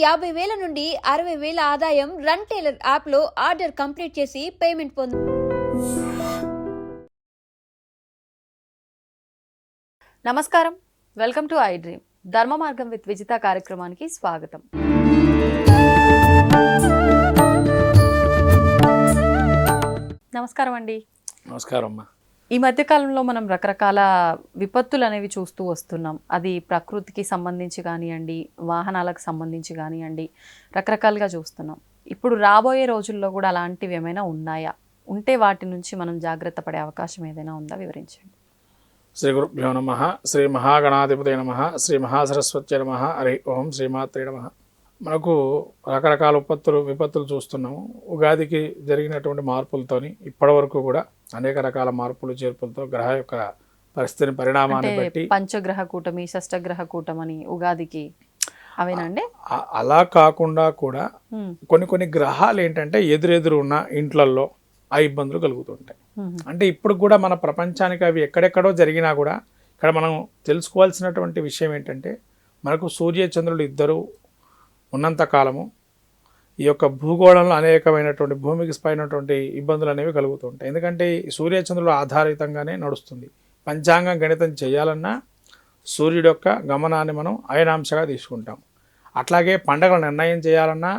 యాభై వేల నుండి అరవై వేల ఆదాయం రన్ టైలర్ యాప్లో ఆర్డర్ కంప్లీట్ చేసి పేమెంట్ పొందు నమస్కారం. Welcome to I dream. Dharma Margam with Vijitha కార్యక్రమానికి స్వాగతం. నమస్కారం అండి. నమస్కారం అమ్మా. ఈ మధ్య కాలంలో మనం రకరకాల విపత్తులు అనేవి చూస్తూ వస్తున్నాం. అది ప్రకృతికి సంబంధించి కానివ్వండి వాహనాలకు సంబంధించి కానివ్వండి రకరకాలుగా చూస్తున్నాం. ఇప్పుడు రాబోయే రోజుల్లో కూడా అలాంటివి ఏమైనా ఉన్నాయా? ఉంటే వాటి నుంచి మనం జాగ్రత్త పడే అవకాశం ఏదైనా ఉందా? వివరించండి. శ్రీ గురుభ్యో నమ. శ్రీ మహాగణాధిపతి నమ. శ్రీ మహాసరస్వతి నమ. హరి ఓం శ్రీమాత్రే నమ. మనకు రకరకాల విపత్తులు విపత్తులు చూస్తున్నాము. ఉగాదికి జరిగినటువంటి మార్పులతోని ఇప్పటివరకు కూడా అనేక రకాల మార్పులు చేర్పులతో గ్రహ యొక్క పరిస్థితిని పరిణామాన్ని బట్టి పంచగ్రహ కూటమి షష్టగ్రహ కూటమని ఉగాదికి అవేనండి? అలా కాకుండా కూడా కొన్ని కొన్ని గ్రహాలు ఏంటంటే ఎదురెదురు ఉన్న ఇంట్లల్లో ఆ ఇబ్బందులు కలుగుతుంటాయి. అంటే ఇప్పుడు కూడా మన ప్రపంచానికి అవి ఎక్కడెక్కడో జరిగినా కూడా ఇక్కడ మనం తెలుసుకోవాల్సినటువంటి విషయం ఏంటంటే మనకు సూర్య చంద్రులు ఇద్దరు ఉన్నంత కాలము ఈ యొక్క భూగోళంలో అనేకమైనటువంటి భూమికి పైనటువంటి ఇబ్బందులు అనేవి కలుగుతుంటాయి. ఎందుకంటే ఈ సూర్య చంద్రుల ఆధారితంగానే నడుస్తుంది. పంచాంగం గణితం చేయాలన్నా సూర్యుడు యొక్క గమనాన్ని మనం అయనాంశగా తీసుకుంటాం. అట్లాగే పండగల నిర్ణయం చేయాలన్నా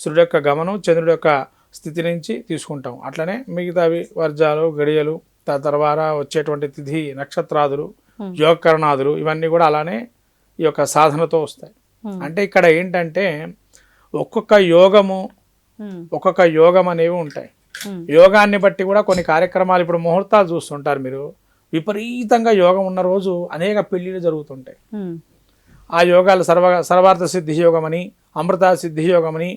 సూర్యుడు యొక్క గమనం చంద్రుడి యొక్క స్థితి నుంచి తీసుకుంటాం. అట్లనే మిగతావి వర్జాలు గడియలు తర్వాత వచ్చేటువంటి తిథి నక్షత్రాదులు. యోగకరణాదులు ఇవన్నీ కూడా అలానే ఈ యొక్క సాధనతో వస్తాయి. అంటే ఇక్కడ ఏంటంటే ఒక్కొక్క యోగము ఒక్కొక్క యోగం అనేవి ఉంటాయి. యోగాన్ని బట్టి కూడా కొన్ని కార్యక్రమాలు ఇప్పుడు ముహూర్తాలు చూస్తుంటారు మీరు. విపరీతంగా యోగం ఉన్న రోజు అనేక పెళ్ళిళ్ళు జరుగుతుంటాయి. ఆ యోగాలు సర్వ సర్వార్థ సిద్ధి యోగం అని అమృత సిద్ధి యోగం అని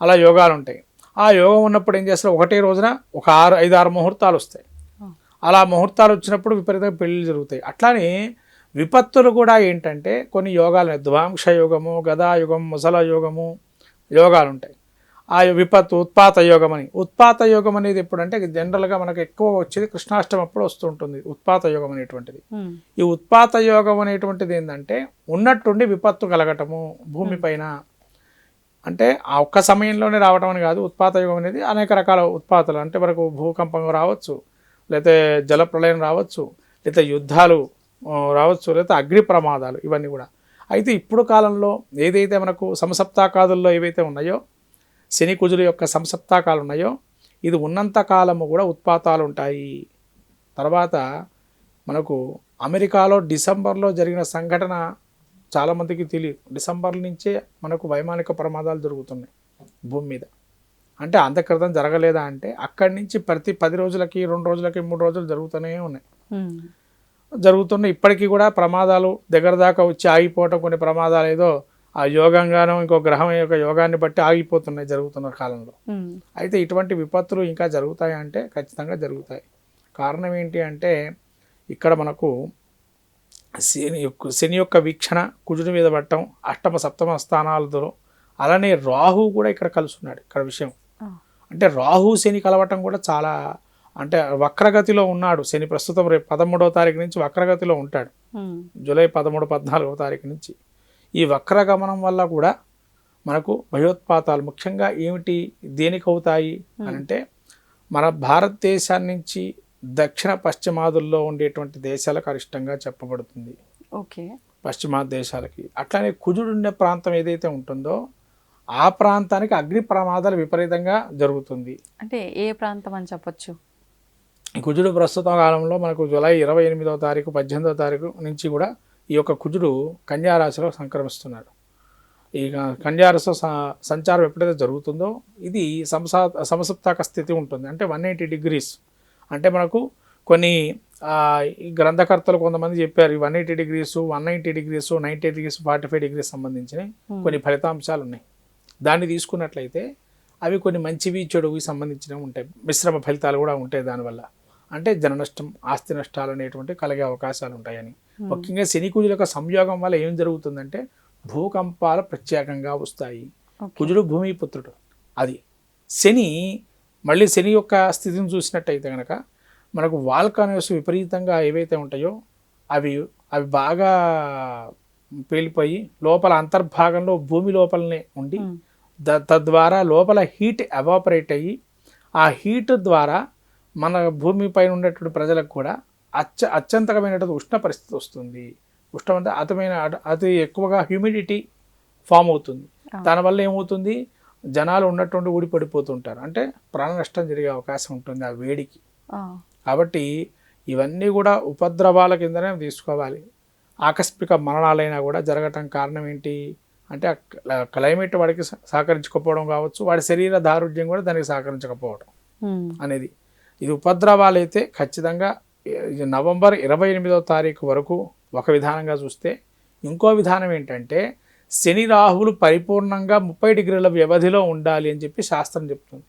అలా యోగాలు ఉంటాయి. ఆ యోగం ఉన్నప్పుడు ఏం చేస్తారు? ఒకటే రోజున ఒక ఆరు ఐదు ఆరు ముహూర్తాలు వస్తాయి. అలా ముహూర్తాలు వచ్చినప్పుడు విపరీతంగా పెళ్ళిళ్ళు జరుగుతాయి. అట్లానే విపత్తులు కూడా ఏంటంటే కొన్ని యోగాలు ద్వాంక్ష యోగము గదాయుగం ముసల యోగము యోగాలు ఉంటాయి ఆ విపత్తు ఉత్పాత యోగం అని ఉత్పాత యోగం అనేది ఎప్పుడంటే జనరల్గా మనకు ఎక్కువ వచ్చేది కృష్ణాష్టమి అప్పుడు వస్తుంటుంది ఉత్పాత యోగం అనేటువంటిది ఈ ఉత్పాత యోగం అనేటువంటిది ఏంటంటే ఉన్నట్టుండి విపత్తు కలగటము భూమిపైన అంటే ఆ ఒక్క సమయంలోనే రావటం అని కాదు ఉత్పాత యోగం అనేది అనేక రకాల ఉత్పాతాలు. అంటే మనకు భూకంపం రావచ్చు లేకపోతే జల ప్రళయం రావచ్చు లేకపోతే యుద్ధాలు రావచ్చు లేకపోతే అగ్ని ప్రమాదాలు ఇవన్నీ కూడా. అయితే ఇప్పుడు కాలంలో ఏదైతే మనకు సమసప్తాకాదుల్లో ఏవైతే ఉన్నాయో శని కుజుల యొక్క సంసప్తాకాలు ఉన్నాయో ఇది ఉన్నంత కాలము కూడా ఉత్పాతాలు ఉంటాయి తర్వాత మనకు అమెరికాలో డిసెంబర్లో జరిగిన సంఘటన చాలామందికి తెలియదు. డిసెంబర్ నుంచే మనకు వైమానిక ప్రమాదాలు జరుగుతున్నాయి భూమి మీద. అంటే అంతక్రితం జరగలేదా అంటే అక్కడి నుంచి ప్రతి పది రోజులకి రెండు రోజులకి మూడు రోజులు జరుగుతూనే ఉన్నాయి. జరుగుతున్న ఇప్పటికీ కూడా ప్రమాదాలు దగ్గర దాకా వచ్చి ఆగిపోవటం కొన్ని ప్రమాదాలు ఏదో ఆ యోగంగానో ఇంకో గ్రహం యొక్క యోగాన్ని బట్టి ఆగిపోతున్నాయి జరుగుతున్న కాలంలో. అయితే ఇటువంటి విపత్తులు ఇంకా జరుగుతాయి అంటే ఖచ్చితంగా జరుగుతాయి. కారణం ఏంటి అంటే ఇక్కడ మనకు శని యొక్క శని యొక్క వీక్షణ కుజుడి మీద పట్టడం అష్టమ సప్తమ స్థానాలతో అలానే రాహు కూడా ఇక్కడ కలుస్తున్నాడు. ఇక్కడ విషయం. అంటే రాహు శని కలవటం కూడా చాలా అంటే వక్రగతిలో ఉన్నాడు శని ప్రస్తుతం రేపు పదమూడవ తారీఖు నుంచి వక్రగతిలో ఉంటాడు. జూలై పదమూడు పద్నాలుగవ తారీఖు నుంచి. ఈ వక్రగమనం వల్ల కూడా మనకు భయోత్పాతాలు ముఖ్యంగా ఏమిటి దేనికి అవుతాయి అని అంటే మన భారతదేశాన్ని నుంచి దక్షిణ పశ్చిమాదుల్లో ఉండేటువంటి దేశాలకు అరిష్టంగా చెప్పబడుతుంది. ఓకే. పశ్చిమాది దేశాలకి. అట్లానే కుజుడు ఉండే ప్రాంతం ఏదైతే ఉంటుందో ఆ ప్రాంతానికి అగ్ని ప్రమాదాలు విపరీతంగా జరుగుతుంది. అంటే ఏ ప్రాంతం అని చెప్పొచ్చు? కుజుడు ప్రస్తుత కాలంలో మనకు జూలై ఇరవై ఎనిమిదవ తారీఖు పద్దెనిమిదవ తారీఖు నుంచి కూడా ఈ యొక్క కుజుడు కన్యారాశిలో సంక్రమిస్తున్నాడు. ఈ కన్యారాశిలో స- సంచారం ఎప్పుడైతే జరుగుతుందో ఇది సంసా సమసప్తాక స్థితి ఉంటుంది. అంటే వన్ ఎయిటీ డిగ్రీస్. అంటే మనకు కొన్ని గ్రంథకర్తలు కొంతమంది చెప్పారు ఈ one eighty degrees one ninety degrees ninety degrees forty five degrees సంబంధించిన కొన్ని ఫలితాంశాలు ఉన్నాయి దాన్ని తీసుకున్నట్లయితే అవి కొన్ని మంచివి చెడువి సంబంధించినవి ఉంటాయి. మిశ్రమ ఫలితాలు కూడా ఉంటాయి దానివల్ల. అంటే జన నష్టం ఆస్తి నష్టాలు అనేటువంటి కలిగే అవకాశాలు ఉంటాయని. ముఖ్యంగా శని కుజుల యొక్క సంయోగం వల్ల ఏం జరుగుతుందంటే భూకంపాలు ప్రత్యేకంగా వస్తాయి. కుజుడు భూమిపుత్రుడు అది. శని మళ్ళీ శని యొక్క స్థితిని చూసినట్టయితే కనుక మనకు వాల్కానోస్ విపరీతంగా ఏవైతే ఉంటాయో అవి అవి బాగా పేలిపోయి లోపల అంతర్భాగంలో భూమి లోపలనే ఉండి తద్వారా లోపల హీట్ ఎవాపరేట్ అయ్యి ఆ హీట్ ద్వారా మన భూమిపైన ఉండేటువంటి ప్రజలకు కూడా అత్య అత్యంతకమైనటువంటి ఉష్ణ పరిస్థితి వస్తుంది. ఉష్ణం అంటే అతమైన అతి ఎక్కువగా హ్యూమిడిటీ ఫామ్ అవుతుంది. దానివల్ల ఏమవుతుంది? జనాలు ఉన్నటువంటి ఊడి పడిపోతుంటారు. అంటే ప్రాణ నష్టం జరిగే అవకాశం ఉంటుంది ఆ వేడికి. కాబట్టి ఇవన్నీ కూడా ఉపద్రవాల కిందనే తీసుకోవాలి. ఆకస్మిక మరణాలైనా కూడా జరగటం కారణం ఏంటి? అంటే క్లైమేట్ వాడికి సహ- సహకరించకపోవడం కావచ్చు. వాడి శరీర దారుఢ్యం కూడా దానికి సహకరించకపోవడం అనేది. ఇది ఉపద్రవాలు అయితే ఖచ్చితంగా నవంబర్ ఇరవై ఎనిమిదవ తారీఖు వరకు ఒక విధానంగా చూస్తే ఇంకో విధానం ఏంటంటే శని రాహువులు పరిపూర్ణంగా ముప్పై డిగ్రీల వ్యవధిలో ఉండాలి అని చెప్పి శాస్త్రం చెప్తుంది.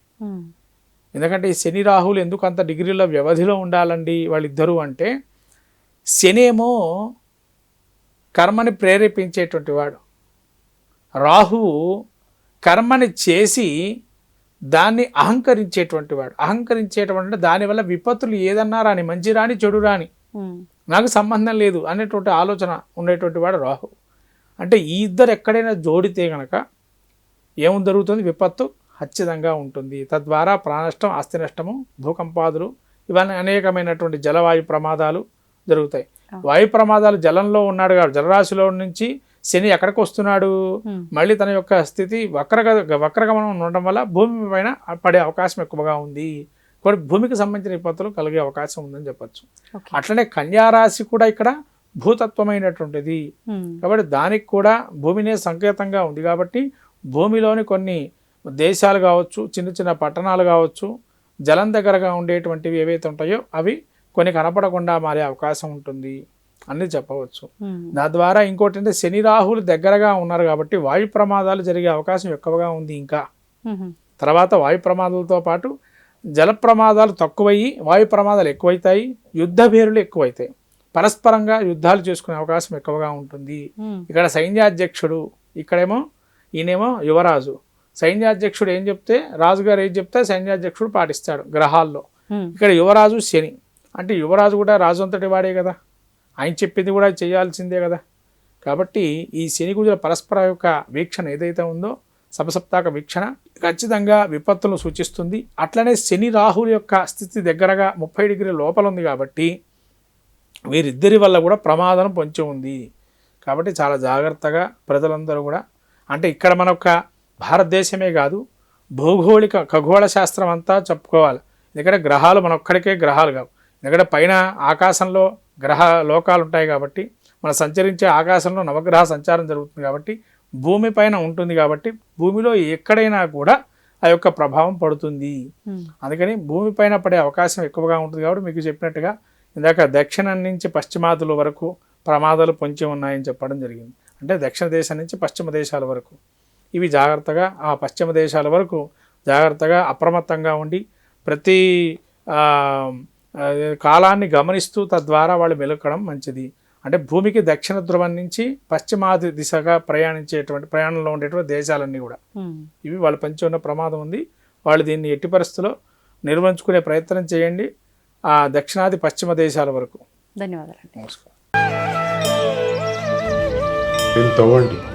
ఎందుకంటే ఈ శని రాహువులు ఎందుకు అంత డిగ్రీల వ్యవధిలో ఉండాలండి వాళ్ళిద్దరూ అంటే శని ఏమో కర్మని ప్రేరేపించేటువంటి వాడు. రాహువు కర్మని చేసి దాన్ని అహంకరించేటువంటి వాడు. అహంకరించేటువంటి అంటే దానివల్ల విపత్తులు ఏదన్నా రాని మంచి రాని చెడు రాని. నాకు సంబంధం లేదు అనేటువంటి ఆలోచన ఉండేటువంటి వాడు రాహు. అంటే ఈ ఇద్దరు ఎక్కడైనా జోడితే గనక ఏం జరుగుతుంది? విపత్తు ఖచ్చితంగా ఉంటుంది. తద్వారా ప్రాణనష్టం ఆస్తి నష్టము భూకంపాదులు ఇవన్నీ అనేకమైనటువంటి జలవాయు ప్రమాదాలు జరుగుతాయి. వాయు ప్రమాదాలు జలంలో ఉన్నాడు కాదు జలరాశిలో నుంచి శని ఎక్కడికి వస్తున్నాడు. మళ్ళీ తన యొక్క స్థితి వక్రగ వక్రగమనం ఉండడం వల్ల భూమి పైన పడే అవకాశం ఎక్కువగా ఉంది. కూడా భూమికి సంబంధించిన విపత్తులు కలిగే అవకాశం ఉందని చెప్పొచ్చు. అట్లనే కన్యారాశి కూడా ఇక్కడ భూతత్వమైనటువంటిది. కాబట్టి దానికి కూడా భూమినే సంకేతంగా ఉంది కాబట్టి భూమిలోని కొన్ని దేశాలు కావచ్చు చిన్న చిన్న పట్టణాలు కావచ్చు జలం దగ్గరగా ఉండేటువంటివి ఏవైతే ఉంటాయో అవి కొన్ని కనపడకుండా మారే అవకాశం ఉంటుంది. అని చెప్పవచ్చు. దాని ద్వారా ఇంకోటి అంటే శని రాహులు దగ్గరగా ఉన్నారు కాబట్టి వాయు ప్రమాదాలు జరిగే అవకాశం ఎక్కువగా ఉంది ఇంకా. తర్వాత వాయు ప్రమాదాలతో పాటు జల ప్రమాదాలు తక్కువయ్యి వాయు ప్రమాదాలు ఎక్కువైతాయి యుద్ధ భేరులు ఎక్కువైతాయి. పరస్పరంగా యుద్ధాలు చేసుకునే అవకాశం ఎక్కువగా ఉంటుంది. ఇక్కడ సైన్యాధ్యక్షుడు ఇక్కడేమో ఈయనేమో యువరాజు. సైన్యాధ్యక్షుడు ఏం చెప్తే రాజుగారు ఏం చెప్తే సైన్యాధ్యక్షుడు పాటిస్తాడు గ్రహాల్లో. ఇక్కడ యువరాజు శని. అంటే యువరాజు కూడా రాజు అంతటి వాడే కదా. ఆయన చెప్పింది కూడా చేయాల్సిందే కదా. కాబట్టి ఈ శని కుజుల పరస్పర యొక్క వీక్షణ ఏదైతే ఉందో సపసప్తాక వీక్షణ ఖచ్చితంగా విపత్తులను సూచిస్తుంది. అట్లనే శని రాహుల యొక్క స్థితి దగ్గరగా ముప్పై డిగ్రీ లోపల ఉంది కాబట్టి వీరిద్దరి వల్ల కూడా ప్రమాదం పొంచి ఉంది. కాబట్టి చాలా జాగ్రత్తగా ప్రజలందరూ కూడా అంటే ఇక్కడ మన యొక్క భారతదేశమే కాదు భౌగోళిక ఖగోళ శాస్త్రం అంతా చెప్పుకోవాలి. ఎందుకంటే గ్రహాలు మన ఒక్కడికే గ్రహాలు కావు. ఎందుకంటే పైన ఆకాశంలో గ్రహ లోకాలు ఉంటాయి కాబట్టి మన సంచరించే ఆకాశంలో నవగ్రహ సంచారం జరుగుతుంది కాబట్టి భూమి పైన ఉంటుంది కాబట్టి భూమిలో ఎక్కడైనా కూడా ఆ యొక్క ప్రభావం పడుతుంది. అందుకని భూమి పైన పడే అవకాశం ఎక్కువగా ఉంటుంది కాబట్టి మీకు చెప్పినట్టుగా ఇందాక దక్షిణం నుంచి పశ్చిమాదుల వరకు ప్రమాదాలు పొంచి ఉన్నాయని చెప్పడం జరిగింది. అంటే దక్షిణ దేశం నుంచి పశ్చిమ దేశాల వరకు. ఇవి జాగ్రత్తగా ఆ పశ్చిమ దేశాల వరకు జాగ్రత్తగా అప్రమత్తంగా ఉండి ప్రతి కాలాన్ని గమనిస్తూ తద్వారా వాళ్ళు మెలకడం మంచిది. అంటే భూమికి దక్షిణ ధ్రువం నుంచి పశ్చిమాది దిశగా ప్రయాణించేటువంటి ప్రయాణంలో ఉండేటువంటి దేశాలన్నీ కూడా. ఇవి వాళ్ళు పంచి ఉన్న ప్రమాదం ఉంది. వాళ్ళు దీన్ని ఎట్టి పరిస్థితుల్లో నిర్వహించుకునే ప్రయత్నం చేయండి. ఆ దక్షిణాది పశ్చిమ దేశాల వరకు. ధన్యవాదాలండి. నమస్కారం.